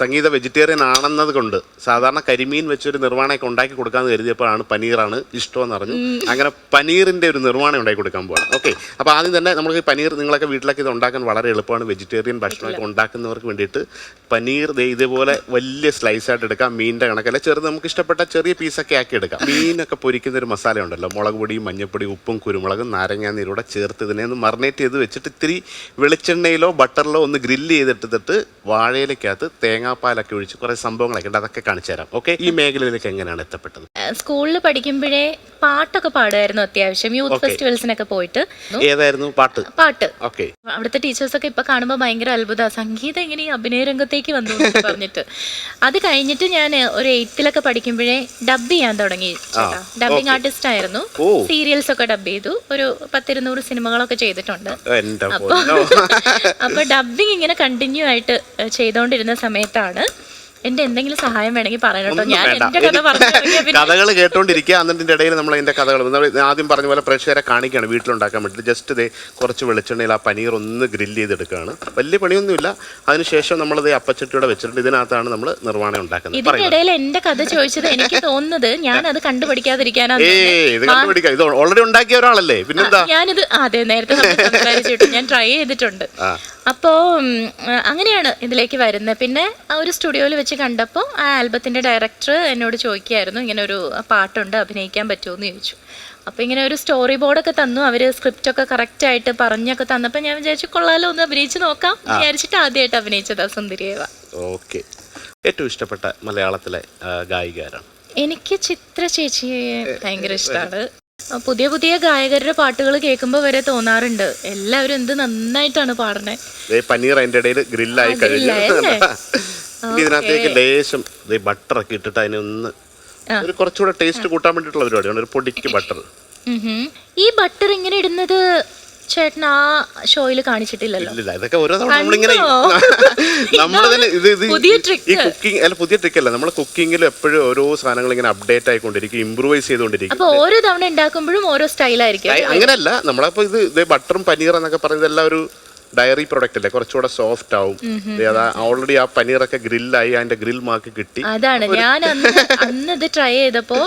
സംഗീത vegetarian ആണെന്നത് കൊണ്ട് സാധാരണ കരിമീൻ വെച്ചൊരു നിർവാണയൊക്കെ ഉണ്ടാക്കി കൊടുക്കാന്ന് കരുതിയപ്പോഴാണ് പനീറാണ് ഇഷ്ടമെന്ന് പറഞ്ഞു അങ്ങനെ പനീറിന്റെ ഒരു നിർവാണം ഉണ്ടാക്കി കൊടുക്കാൻ പോകണം ഓക്കെ അപ്പോൾ ആദ്യം തന്നെ നമുക്ക് ഈ പനീർ നിങ്ങളൊക്കെ വീട്ടിലൊക്കെ ഇത് ഉണ്ടാക്കാൻ വളരെ എളുപ്പമാണ്. വെജിറ്റേറിയൻ ഭക്ഷണമൊക്കെ ഉണ്ടാക്കുന്നവർക്ക് വേണ്ടിയിട്ട് പനീർ ഇതേപോലെ വലിയ സ്ലൈസ് ആയിട്ട് എടുക്കാം. മീനിന്റെ കണക്കല്ല. ചെറുത് നമുക്ക് ഇഷ്ടപ്പെട്ട ചെറിയ പീസൊക്കെ ആക്കി എടുക്കാം. മീനൊക്കെ പൊരിക്കുന്ന ഒരു മസാല ഉണ്ടല്ലോ. മുളക് പൊടിയും മഞ്ഞപ്പൊടിയും ഉപ്പും കുരുമുളകും നാരങ്ങാ നീരൂടെ ചേർത്ത് ഇതിനെ ഒന്ന് മറിനേറ്റ് ചെയ്ത് വെച്ചിട്ട് ഇത്തിരി വെളിച്ചെണ്ണയിലോ ബട്ടറിലോ ഒന്ന് ഗ്രില്ല് ചെയ്തിട്ടിട്ട് വാഴയിലേക്കകത്ത് തേങ്ങാപ്പാലൊക്കെ ഒഴിച്ച് കുറേ സംഭവങ്ങളൊക്കെ ഉണ്ട്. അതൊക്കെ കാണിച്ചു തരാം ഓക്കെ ഈ മേഖലയിലേക്ക് എങ്ങനെയാണ് എത്തപ്പെട്ടത്? സ്കൂളിൽ പഠിക്കുമ്പോഴേ പാട്ടൊക്കെ പാടുമായിരുന്നു അത്യാവശ്യം. യൂത്ത്. ഫെസ്റ്റിവൽസിനൊക്കെ പോയിട്ട്. ഏതായിരുന്നു പാട്ട്? പാട്ട്. അവിടുത്തെ ടീച്ചേഴ്സൊക്കെ ഇപ്പൊ കാണുമ്പോൾ ഭയങ്കര അത്ഭുത. സംഗീതം ഇങ്ങനെ ഈ അഭിനയ രംഗത്തേക്ക് വന്നു പറഞ്ഞിട്ട്. അത് കഴിഞ്ഞിട്ട് ഞാൻ ഒരു എയ്ത്തിലൊക്കെ പഠിക്കുമ്പോഴേ ഡബ് ചെയ്യാൻ തുടങ്ങി ഡബിങ് ആർട്ടിസ്റ്റ് ആയിരുന്നു. സീരിയൽസ് ഒക്കെ ഡബ് ചെയ്തു. ഒരു പത്തിരുന്നൂറ് സിനിമകളൊക്കെ ചെയ്തിട്ടുണ്ട്. അപ്പൊ പൊന്നോ. അപ്പൊ ഡബിങ് ഇങ്ങനെ കണ്ടിന്യൂ ആയിട്ട് ചെയ്തോണ്ടിരുന്ന ചെയ്തുകൊണ്ടിരുന്ന സമയത്താണ് എന്റെ എന്തെങ്കിലും സഹായം വേണമെങ്കിൽ പറയണം ഞാൻ എന്റെ കഥ പറഞ്ഞു കഥകൾ കേട്ടോണ്ടിരിക്കുക എന്നിട്ട് ഇടയിൽ നമ്മൾ അതിന്റെ കഥകൾ ആദ്യം പറഞ്ഞ പോലെ പ്രേക്ഷകരെ കാണിക്കുകയാണ് വീട്ടിലുണ്ടാക്കാൻ വേണ്ടിയിട്ട് ജസ്റ്റ് ഇതേ കുറച്ച് വെളിച്ചെണ്ണയിൽ ആ പനീർ ഒന്ന് ഗ്രില്ല് ചെയ്തെടുക്കുകയാണ് വലിയ പണിയൊന്നുമില്ല. അതിനുശേഷം നമ്മളത് അപ്പച്ചട്ടിയുടെ വെച്ചിട്ടുണ്ട്. ഇതിനകത്താണ് നമ്മൾ നിർമ്മാണം ഉണ്ടാക്കുന്നത്. ഇതിന്റെ ഇടയിൽ എന്റെ കഥ ചോദിച്ചത് എനിക്ക് തോന്നുന്നത് ഞാൻ അത് കണ്ടുപിടിക്കാതിരിക്കാനാണ് ഇത് കണ്ടുപിടിക്കാം. ഇത് ഓൾറെഡി ഉണ്ടാക്കിയ ഒരാളല്ലേ? പിന്നെന്താ? ഞാനിത് അതെ നേരത്തെ ഞാൻ ട്രൈ ചെയ്തിട്ടുണ്ട്. ആ. അപ്പോ ഉം, അങ്ങനെയാണ് ഇതിലേക്ക് വരുന്നത്. പിന്നെ ആ ഒരു സ്റ്റുഡിയോയിൽ വെച്ച് കണ്ടപ്പോൾ ആ ആൽബത്തിന്റെ ഡയറക്ടർ എന്നോട് ചോദിക്കുമായിരുന്നു ഇങ്ങനെ ഒരു പാട്ടുണ്ട് അഭിനയിക്കാൻ പറ്റുമോ? എന്ന് ചോദിച്ചു. അപ്പോൾ ഇങ്ങനെ ഒരു സ്റ്റോറി ബോർഡൊക്കെ തന്നു. അവർ സ്ക്രിപ്റ്റൊക്കെ കറക്റ്റായിട്ട് പറഞ്ഞൊക്കെ തന്നപ്പോൾ ഞാൻ വിചാരിച്ചു കൊള്ളാലോ ഒന്ന് അഭിനയിച്ച് നോക്കാം. വിചാരിച്ചിട്ട് ആദ്യമായിട്ട് അഭിനയിച്ചതാ സുന്ദരിയേവ. ഓക്കെ. ഏറ്റവും ഇഷ്ടപ്പെട്ട മലയാളത്തിലെ ഗായികാരാണ് എനിക്ക് ചിത്ര ചേച്ചിയെ ഭയങ്കര ഇഷ്ടമാണ് പുതിയ പുതിയ ഗായകരുടെ പാട്ടുകൾ കേൾക്കുമ്പോൾ വരെ തോന്നാറുണ്ട്. എല്ലാവരും എന്ത് നന്നായിട്ടാണ് പാടുന്നത് പനീർ അതിന്റെ ഇടയിൽ ഗ്രില്ലായി കഴിഞ്ഞു. ഇതിനകത്തേക്ക് ലേശം ബട്ടർ ഒക്കെ ഇട്ടിട്ട് അതിനെ ഒന്ന് ഒരു കുറച്ചുകൂടെ ടേസ്റ്റ് കൂട്ടാൻ വേണ്ടിയിട്ടുള്ള പരിപാടിയാണ്. ഒരു പൊടിക്ക് ബട്ടർ ഈ ബട്ടർ ഇങ്ങനെ ഇടുന്നത് ചേട്ടൻ ആ ഷോയിൽ കാണിച്ചിട്ടില്ലല്ലോ. ഇതൊക്കെ ഓരോ തവണ നമ്മളിങ്ങനെ? നമ്മൾ തന്നെ ഇത് ഇത് പുതിയ ഈ-. കുക്കിംഗ് അല്ല പുതിയ ട്രിക്ക് അല്ല. നമ്മൾ കുക്കിംഗിൽ എപ്പോഴും ഓരോ സാധനങ്ങൾ ഇങ്ങനെ അപ്ഡേറ്റ് ആയിക്കൊണ്ടിരിക്കും ഇമ്പ്രൂവൈസ് ചെയ്തുകൊണ്ടിരിക്കും. അപ്പൊ ഓരോ തവണ ഉണ്ടാക്കുമ്പോഴും ഓരോ സ്റ്റൈലായിരിക്കും അങ്ങനല്ല അങ്ങനെയല്ല നമ്മളപ്പോ ഇത് ഇത് ബട്ടറും പനീർ എന്നൊക്കെ പറഞ്ഞത് എല്ലാം ഒരു ഡയറി പ്രൊഡക്റ്റ് അല്ലേ? കുറച്ചുകൂടെ സോഫ്റ്റ് ആവും. ഓൾറെഡി ആ പനീറൊക്കെ ഗ്രില്ലായി അതിന്റെ ഗ്രിൽ മാർക്ക് കിട്ടി. അതാണ്. ഞാൻ അന്ന് ഇത് ട്രൈ ചെയ്തപ്പോ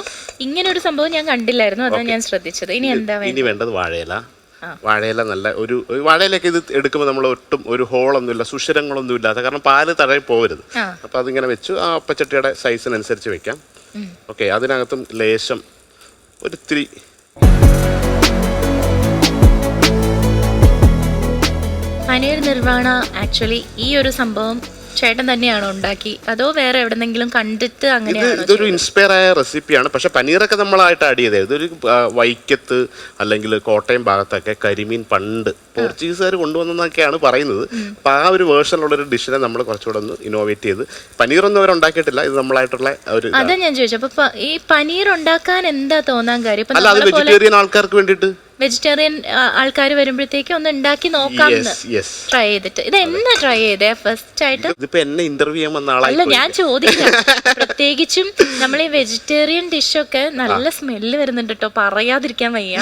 ഇങ്ങനെ ഒരു സംഭവം ഞാൻ കണ്ടില്ലായിരുന്നു. അതാണ് ഞാൻ ശ്രദ്ധിച്ചത്. ഇനി എന്താ ഇനി വേണ്ടത് വാഴയില. വാഴയില നല്ല ഒരു വാഴയിലൊക്കെ ഇത് എടുക്കുമ്പോൾ നമ്മൾ ഒട്ടും ഒരു ഹോളൊന്നുമില്ല സുഷിരങ്ങളൊന്നും ഇല്ലാത്ത കാരണം പാൽ തഴയി പോകരുത്. അപ്പോൾ അപ്പൊ അതിങ്ങനെ വെച്ചു ആ അപ്പച്ചട്ടിയുടെ സൈസിനനുസരിച്ച് വെക്കാം. ഓക്കെ അതിനകത്തും ലേശം ഒരു ഒരിത്തിരി പനീർ നിർവാണ ആക്ച്വലി ഈ ഒരു സംഭവം ചേട്ടൻ തന്നെയാണോ ഉണ്ടാക്കി? അതോ വേറെ എവിടെന്നെങ്കിലും കണ്ടിട്ട് ഇത് ഇതൊരു ഇൻസ്പയർ ആയ റെസിപ്പിയാണ് പക്ഷെ പനീറൊക്കെ നമ്മളായിട്ട് ആഡ് ചെയ്തേ. ഇതൊരു ആ, വൈക്കത്ത് അല്ലെങ്കിൽ കോട്ടയം ഭാഗത്തൊക്കെ കരിമീൻ പണ്ട് പോർച്ചുഗീസുകാർ കൊണ്ടുവന്നെന്നൊക്കെയാണ് പറയുന്നത്. അപ്പം ആ ഒരു വേർഷനിലുള്ള ഒരു ഡിഷിനെ നമ്മൾ കുറച്ചുകൂടെ ഒന്ന് ഇന്നോവേറ്റ് ചെയ്ത്. പനീറൊന്നും അവർ ഉണ്ടാക്കിയിട്ടില്ല. ഇത് നമ്മളായിട്ടുള്ള ഒരു ഇതാണ്. അതാ ഞാൻ ചോദിച്ചു. അപ്പൊ പ- ഈ പനീർ ഉണ്ടാക്കാൻ എന്താ തോന്നാൻ കാര്യം? ഇപ്പൊ അല്ല അത് നമ്മളെ പോലെ വെജിറ്റേറിയൻ ആൾക്കാർക്ക് വേണ്ടിയിട്ട്. വെജിറ്റേറിയൻ ആൾക്കാർ വരുമ്പോഴത്തേക്ക് ഒന്ന് ഉണ്ടാക്കി നോക്കാം ട്രൈ ചെയ്തിട്ട്. ഇത് എന്നാ ട്രൈ ചെയ്തേ? ഫസ്റ്റ് ആയിട്ട് എന്നെ ഇന്റർവ്യൂ ചെയ്യാൻ അല്ല ഞാൻ ചോദിക്കാം. പ്രത്യേകിച്ചും നമ്മൾ ഈ വെജിറ്റേറിയൻ ഡിഷൊക്കെ നല്ല സ്മെല്ല് വരുന്നുണ്ട് കേട്ടോ പറയാതിരിക്കാൻ വയ്യ.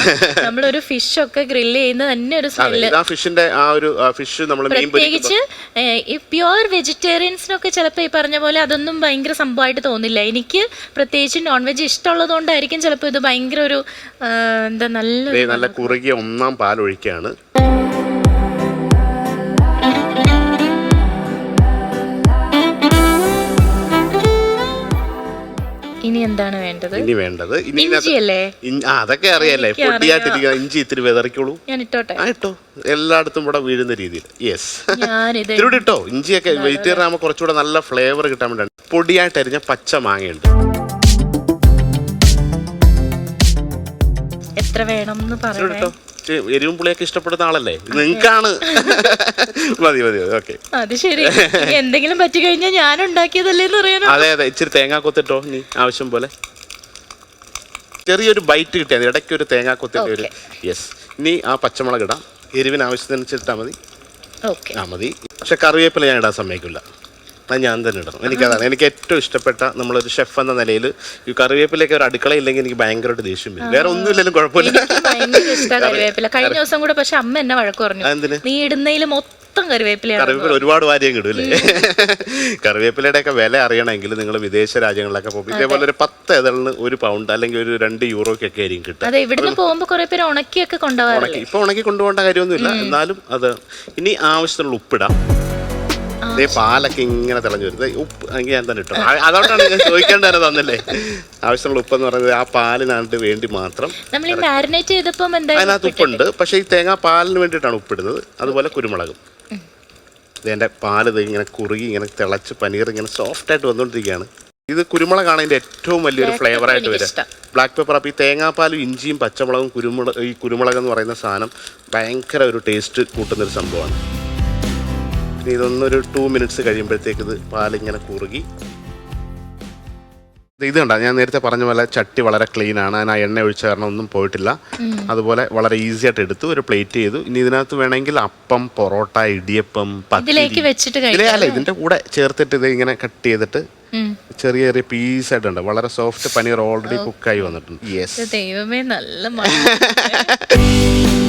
നമ്മളൊരു ഫിഷ് ഒക്കെ ഗ്രില്ല് ചെയ്യുന്ന തന്നെ ഒരു സ്മെല്ല് ഫിഷിന്റെ ആ ഒരു ഫിഷ് നമ്മൾ പ്രത്യേകിച്ച് ഈ പ്യുവർ വെജിറ്റേറിയൻസിനൊക്കെ ചിലപ്പോൾ ഈ പറഞ്ഞ പോലെ അതൊന്നും ഭയങ്കര സംഭവമായിട്ട് തോന്നില്ല. എനിക്ക് പ്രത്യേകിച്ച് നോൺ വെജ് ഇഷ്ടമുള്ളത് കൊണ്ടായിരിക്കും ചിലപ്പോൾ ഇത് ഭയങ്കര ഒരു എന്താ നല്ല നല്ല കുറുകിയ ഒന്നാം പാൽ ഒഴിക്കുകയാണ് ഇനി എന്താണ് വേണ്ടത്? ഇനി വേണ്ടത്. ഇനി ഇഞ്ചിയല്ലേ? അതൊക്കെ അറിയാലേ. പൊടിയായിട്ടിരിക്കുക ഇഞ്ചി ഇത്തിരി വിതറിക്കോളൂ. ഞാൻ ഇട്ടോട്ടെ? ആ ഇട്ടോ. എല്ലായിടത്തും ഇവിടെ വീഴുന്ന രീതിയിൽ. യെസ് ഇത്തിരി ഇട്ടോ. ഇഞ്ചിയൊക്കെ വെജിറ്റേറിയൻ ആകുമ്പോൾ കുറച്ചുകൂടെ നല്ല ഫ്ലേവർ കിട്ടാൻ വേണ്ടി പൊടിയായിട്ട് അരിഞ്ഞ പച്ച മാങ്ങയുണ്ട്. എത്ര വേണം എന്ന് പറയണേ? എരിവും പുളിയൊക്കെ ഇഷ്ടപ്പെടുന്ന ആളല്ലേ? നിങ്ങൾക്കാണ്. മതി മതി ഓക്കെ. അത് ശരി. എന്തെങ്കിലും പറ്റി കഴിഞ്ഞാൽ ഞാൻ ഉണ്ടാക്കിയതല്ലേ അറിയാനോ? അതെ അതെ. ഇച്ചിരി തേങ്ങാ കൊത്തിട്ടോ നീ ആവശ്യം പോലെ. ചെറിയൊരു ബൈറ്റ് കിട്ടിയാൽ ഇടയ്ക്ക് ഒരു തേങ്ങാ കൊത്തിട്ട് ഒരു യെസ് ഇനി ആ പച്ചമുളക് ഇടാം. എരിവിന് ആവശ്യത്തിനനുസരിച്ചിട്ടാൽ മതി. ആ മതി. പക്ഷെ കറിവേപ്പില ഞാൻ ഇടാൻ സമ്മതിക്കില്ല. അത് ഞാൻ തന്നെ ഇടണം. എനിക്കതാണ്. എനിക്ക് ഏറ്റവും ഇഷ്ടപ്പെട്ട നമ്മളൊരു ഷെഫ് എന്ന നിലയിൽ ഈ കറിവേപ്പിലേക്ക് ഒരു അടുക്കള ഇല്ലെങ്കിൽ എനിക്ക് ഭയങ്കരമായിട്ട് ദേഷ്യം വരും. വേറെ ഒന്നുമില്ലെങ്കിലും കുഴപ്പമില്ല. എനിക്ക് ഭയങ്കര ഇഷ്ടമാണ് കറിവേപ്പില. കഴിഞ്ഞ ദിവസം കൂടെ പക്ഷെ അമ്മ എന്നെ വഴക്ക് പറഞ്ഞു? നീ ഇടുന്നതിൽ മൊത്തം കറിവേപ്പിലയാണ് കറിവേപ്പില ഒരുപാട് വാര്യം കിട്ടും അല്ലേ? കറിവേപ്പിലയുടെ ഒക്കെ വില അറിയണമെങ്കിൽ നിങ്ങൾ വിദേശ രാജ്യങ്ങളിലൊക്കെ പോകും. ഇതേപോലെ ഒരു പത്ത് ഏതാണ് ഒരു പൗണ്ട് അല്ലെങ്കിൽ ഒരു രണ്ട് യൂറോക്കൊക്കെ ആയിരിക്കും കിട്ടുക. അതെ ഇവിടുന്ന് പോകുമ്പോ കുറെ പേര് ഉണക്കിയൊക്കെ കൊണ്ടുപോകാറില്ലേ? ഉണക്കി. ഇപ്പൊ ഉണക്കി കൊണ്ടുപോകേണ്ട കാര്യമൊന്നുമില്ല. എന്നാലും അത് ഇനി ആവശ്യത്തിനുള്ള ഉപ്പിടാം. ദേ പാലൊക്കെ ഇങ്ങനെ തിളഞ്ഞു വരുന്നത്. ഉപ്പ് എങ്കിൽ ഞാൻ തന്നെ ഇട്ടു. അതുകൊണ്ടാണ് ഞാൻ തന്നെ തന്നല്ലേ? ആവശ്യമുള്ള ഉപ്പ് എന്ന് പറയുന്നത് ആ പാലിനായിട്ട് വേണ്ടി മാത്രം നമ്മൾ ഈ മാരിനേറ്റ് അതിനകത്ത് ഉപ്പുണ്ട്. പക്ഷേ ഈ തേങ്ങാ പാലിന് വേണ്ടിയിട്ടാണ് ഉപ്പിടുന്നത്. അതുപോലെ കുരുമുളകും. ഇതെന്റെ പാൽ ഇത് ഇങ്ങനെ കുറുകി ഇങ്ങനെ തിളച്ച് പനീർ ഇങ്ങനെ സോഫ്റ്റ് ആയിട്ട് വന്നുകൊണ്ടിരിക്കുകയാണ് ഇത് കുരുമുളകാണ് ഇതിന്റെ ഏറ്റവും വലിയൊരു ഫ്ലേവർ ആയിട്ട് വരിക ബ്ലാക്ക് പെപ്പർ അപ്പോൾ ഈ തേങ്ങാപ്പാലും ഇഞ്ചിയും പച്ചമുളകും കുരുമുളക് ഈ കുരുമുളക് എന്ന് പറയുന്ന സാധനം ഭയങ്കര ഒരു ടേസ്റ്റ് കൂട്ടുന്നൊരു സംഭവമാണ്. ഇതൊന്നൊരു ടു മിനിറ്റ്സ് കഴിയുമ്പോഴത്തേക്ക് ഇത് പാലിങ്ങനെ കുറുകി. ഇത് കണ്ട ഞാൻ നേരത്തെ പറഞ്ഞ പോലെ ചട്ടി വളരെ ക്ലീൻ ആണ്. അതിന് ആ എണ്ണ ഒഴിച്ച കാരണം ഒന്നും പോയിട്ടില്ല. അതുപോലെ വളരെ ഈസി ആയിട്ട് എടുത്തു ഒരു പ്ലേറ്റ് ചെയ്തു. ഇനി ഇതിനകത്ത് വേണമെങ്കിൽ അപ്പം പൊറോട്ട ഇടിയപ്പം ഇതിലേക്ക് വെച്ചിട്ട് അല്ല ഇതിന്റെ കൂടെ ചേർത്തിട്ട് ഇത് ഇങ്ങനെ കട്ട് ചെയ്തിട്ട് ചെറിയ ചെറിയ പീസ് ആയിട്ടുണ്ട്. വളരെ സോഫ്റ്റ് പനീർ ഓൾറെഡി കുക്കായി വന്നിട്ടുണ്ട്. യെസ് ദൈവമേ നല്ല